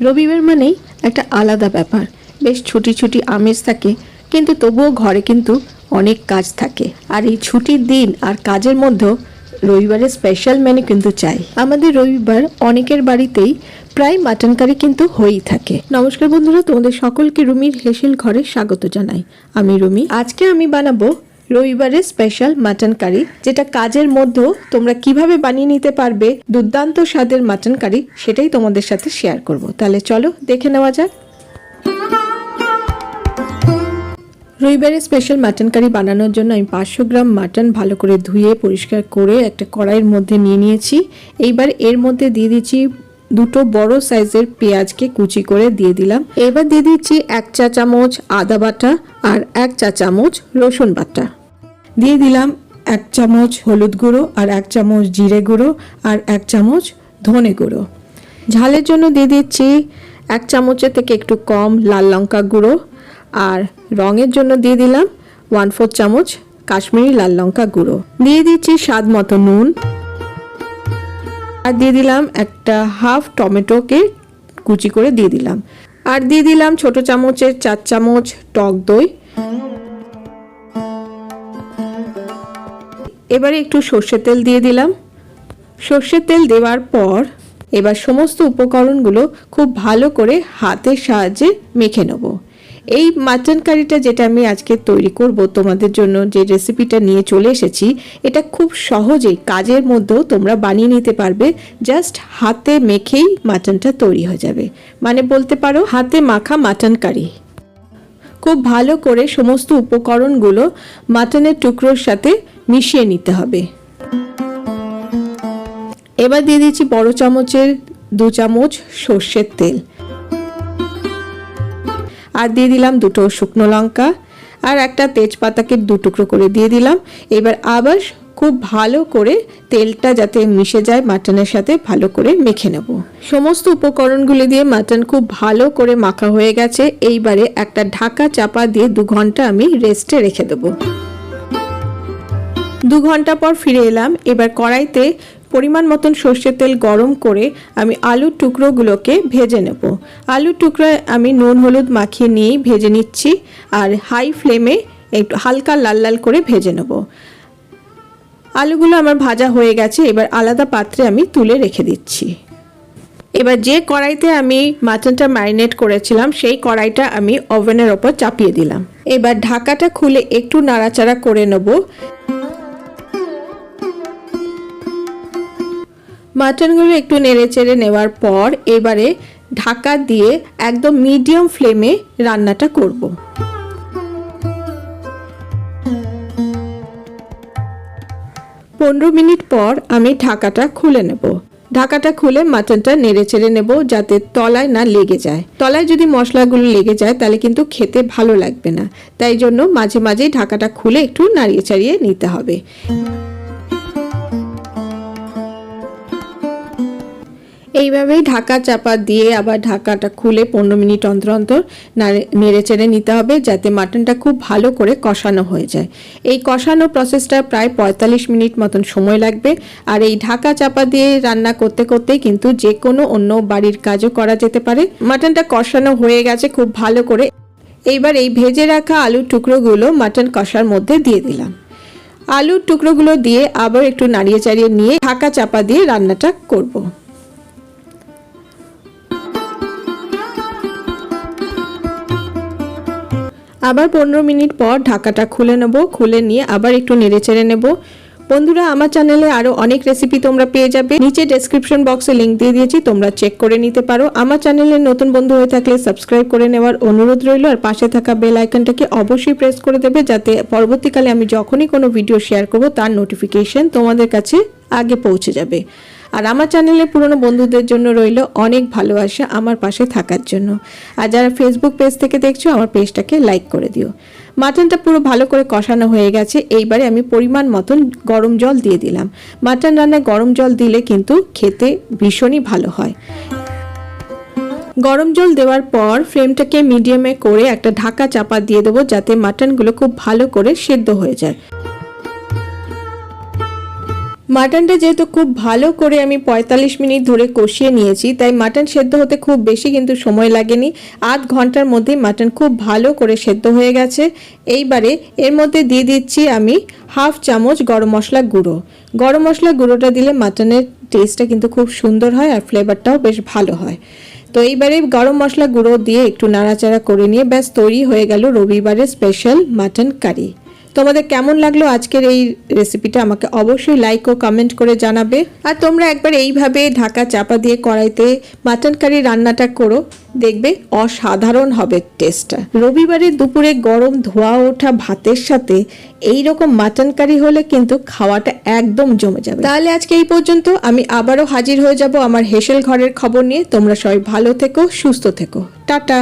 রবিবার মানেই একটা আলাদা ব্যাপার। বেশ ছুটি ছুটি আমেজ থাকে, কিন্তু তবুও ঘরে কিন্তু অনেক কাজ থাকে। আর এই ছুটির দিন আর কাজের মধ্যেও রবিবারের স্পেশাল মেনু কিন্তু চাই। আমাদের রবিবার অনেকের বাড়িতেই প্রায় মাটন কারি কিন্তু হয়েই থাকে। নমস্কার বন্ধুরা, তোমাদের সকলকে রুমির হেসেল ঘরে স্বাগত জানাই। আমি রুমি, আজকে আমি বানাবো রবিবারের স্পেশাল মাটন কারি যেটা কাজের মধ্যেও তোমরা কীভাবে বানিয়ে নিতে পারবে, দুর্দান্ত স্বাদের মাটন কারি সেটাই তোমাদের সাথে শেয়ার করব। তাহলে চলো দেখে নেওয়া যাক। রবিবারের স্পেশাল মাটন কারি বানানোর জন্য আমি পাঁচশো গ্রাম মাটন ভালো করে ধুয়ে, পরিষ্কার করে একটা কড়াইয়ের মধ্যে নিয়ে নিয়েছি। এইবার এর মধ্যে দিয়ে দিচ্ছি দুটো বড় সাইজের পেঁয়াজকে কুচি করে দিয়ে দিলাম। এবার দিয়ে দিচ্ছি এক চা চামচ আদা বাটা আর এক চা চামচ রসুন বাটা। দিয়ে দিলাম এক চামচ হলুদ গুঁড়ো আর এক চামচ জিরে গুঁড়ো আর এক চামচ ধনে গুঁড়ো। ঝালের জন্য দিয়ে দিচ্ছি এক চামচের থেকে একটু কম লাল লঙ্কা গুঁড়ো আর রঙের জন্য দিয়ে দিলাম ওয়ান ফোর চামচ কাশ্মীরি লাল লঙ্কা গুঁড়ো। দিয়ে দিচ্ছি স্বাদ মতো নুন। আর দিয়ে দিলাম একটা হাফ টমেটোকে কুচি করে দিয়ে দিলাম। আর দিয়ে দিলাম ছোট চামচের চার চামচ টক দই। এবারে একটু সর্ষের তেল দিয়ে দিলাম। সর্ষের তেল দেওয়ার পর এবার সমস্ত উপকরণগুলো খুব ভালো করে হাতের সাহায্যে মেখে নেব। এই মাটন কারিটা যেটা আমি আজকে তৈরি করব তোমাদের জন্য যে রেসিপিটা নিয়ে চলে এসেছি, এটা খুব সহজেই কাজের মধ্যেও তোমরা বানিয়ে নিতে পারবে জাস্ট হাতে মেখেই মাটনটা তৈরি হয়ে যাবে। মানে বলতে পারো, হাতে মাখা মাটন কারি খুব ভালো করে সমস্ত উপকরণগুলো মাটনের টুকরোর সাথে মিশিয়ে নিতে হবে। এবার দিয়ে দিচ্ছি বড় চামচের দু চামচ সর্ষের তেল। আর দিয়ে দিলাম দুটো শুকনো লঙ্কা আর একটা তেজপাতাকে দু টুকরো করে দিয়ে দিলাম। এবার আবার খুব ভালো করে তেলটা যাতে মিশে যায় মাটনের সাথে ভালো করে মেখে নেব। সমস্ত উপকরণগুলি দিয়ে মাটন খুব ভালো করে মাখা হয়ে গেছে। এইবারে একটা ঢাকা চাপা দিয়ে দু ঘণ্টা আমি রেস্টে রেখে দেবো। দু ঘণ্টা পর ফিরে এলাম। এবার কড়াইতে পরিমাণ মতন সর্ষের তেল গরম করে আমি আলুর টুকরোগুলোকে ভেজে নেব। আলুর টুকরোয় আমি নুন, হলুদ মাখিয়ে নিয়েই ভেজে নিচ্ছি আর হাই ফ্লেমে একটু হালকা লাল লাল করে ভেজে নেব। আলুগুলো আমার ভাজা হয়ে গেছে, এবার আলাদা পাত্রে আমি তুলে রেখে দিচ্ছি। এবার যে কড়াইতে আমি মাটনটা ম্যারিনেট করেছিলাম, সেই কড়াইটা আমি ওভেনের ওপর চাপিয়ে দিলাম। এবার ঢাকাটা খুলে একটু নাড়াচাড়া করে নেব। মাটনগুলো একটু নেড়ে চেড়ে নেওয়ার পর এবারে ঢাকা দিয়ে একদম মিডিয়াম ফ্লেমে রান্নাটা করব। পনেরো মিনিট পর আমি ঢাকাটা খুলে নেব। ঢাকাটা খুলে মাটনটা নেড়ে চেড়ে নেব যাতে তলায় না লেগে যায়। তলায় যদি মশলাগুলো লেগে যায় তাহলে কিন্তু খেতে ভালো লাগবে না। তাই জন্য মাঝে মাঝেই ঢাকাটা খুলে একটু নাড়িয়ে চাড়িয়ে নিতে হবে। এইভাবেই ঢাকা চাপা দিয়ে আবার ঢাকাটা খুলে পনেরো মিনিট অন্তর অন্তর নেড়ে চেড়ে নিতে হবে যাতে মাটনটা খুব ভালো করে কষানো হয়ে যায়। এই কষানো প্রসেসটা প্রায় পঁয়তাল্লিশ মিনিট মতন সময় লাগবে। আর এই ঢাকা চাপা দিয়ে রান্না করতে করতে কিন্তু যে কোনো অন্য বাড়ির কাজও করা যেতে পারে। মাটনটা কষানো হয়ে গেছে খুব ভালো করে। এইবার এই ভেজে রাখা আলুর টুকরোগুলো মাটন কষার মধ্যে দিয়ে দিলাম। আলুর টুকরোগুলো দিয়ে আবার একটু নাড়িয়ে চাড়িয়ে নিয়ে ঢাকা চাপা দিয়ে রান্নাটা করব। আবার পনেরো মিনিট পর ঢাকাটা খুলে নেব, খুলে নিয়ে আবার একটু নেড়ে চেড়ে নেব। বন্ধুরা, আমার চ্যানেলে আরও অনেক রেসিপি তোমরা পেয়ে যাবে। নিচে ডেসক্রিপশন বক্সে লিঙ্ক দিয়ে দিয়েছি, তোমরা চেক করে নিতে পারো। আমার চ্যানেলে নতুন বন্ধু হয়ে থাকলে সাবস্ক্রাইব করে নেওয়ার অনুরোধ রইল। আর পাশে থাকা বেল আইকনটাকে অবশ্যই প্রেস করে দেবে, যাতে পরবর্তীকালে আমি যখনই কোনো ভিডিও শেয়ার করব, তার নোটিফিকেশন তোমাদের কাছে আগে পৌঁছে যাবে। আর আমার চ্যানেলে পুরনো বন্ধুদের জন্য রইল অনেক ভালোবাসা আমার পাশে থাকার জন্য। আর যারা ফেসবুক পেজ থেকে দেখছ, আমার পেজটাকে লাইক করে দিও। মাটনটা পুরো ভালো করে কষানো হয়ে গেছে, এইবারে আমি পরিমাণ মতন গরম জল দিয়ে দিলাম। মাটন রান্নায় গরম জল দিলে কিন্তু খেতে ভীষণই ভালো হয়। গরম জল দেওয়ার পর ফ্লেমটাকে মিডিয়ামে করে একটা ঢাকা চাপা দিয়ে দেবো, যাতে মাটনগুলো খুব ভালো করে সেদ্ধ হয়ে যায়। মাটনটা যেহেতু খুব ভালো করে আমি পঁয়তাল্লিশ মিনিট ধরে কষিয়ে নিয়েছি, তাই মাটন সেদ্ধ হতে খুব বেশি কিন্তু সময় লাগেনি। আধ ঘণ্টার মধ্যেই মাটন খুব ভালো করে সেদ্ধ হয়ে গেছে। এইবারে এর মধ্যে দিয়ে দিচ্ছি আমি হাফ চামচ গরম মশলা গুঁড়ো। গরম মশলা গুঁড়োটা দিলে মাটনের টেস্টটা কিন্তু খুব সুন্দর হয় আর ফ্লেভারটাও বেশ ভালো হয়। তো এইবারে গরম মশলা গুঁড়ো দিয়ে একটু নাড়াচাড়া করে নিয়ে ব্যাস তৈরি হয়ে গেল রবিবারের স্পেশাল মাটন কারি তোমাদের কেমন লাগল আজকের এই রেসিপিটা আমাকে অবশ্যই লাইক ও কমেন্ট করে জানাবে। আর তোমরা একবার এইভাবে ঢাকা চাপা দিয়ে কড়াইতে মাটন কারি রান্নাটা করো। দেখবে অসাধারণ হবে টেস্টটা রবিবারে দুপুরে গরম ধোয়া ওঠা ভাতের সাথে এই রকম মাটন কারি হলে কিন্তু খাওয়াটা একদম জমে যাবে। তাহলে আজকে এই পর্যন্ত। আমি আবারও হাজির হয়ে যাব আমার হেসেল ঘরের খবর নিয়ে। তোমরা সবাই ভালো থেকো, সুস্থ থেকো। টাটা!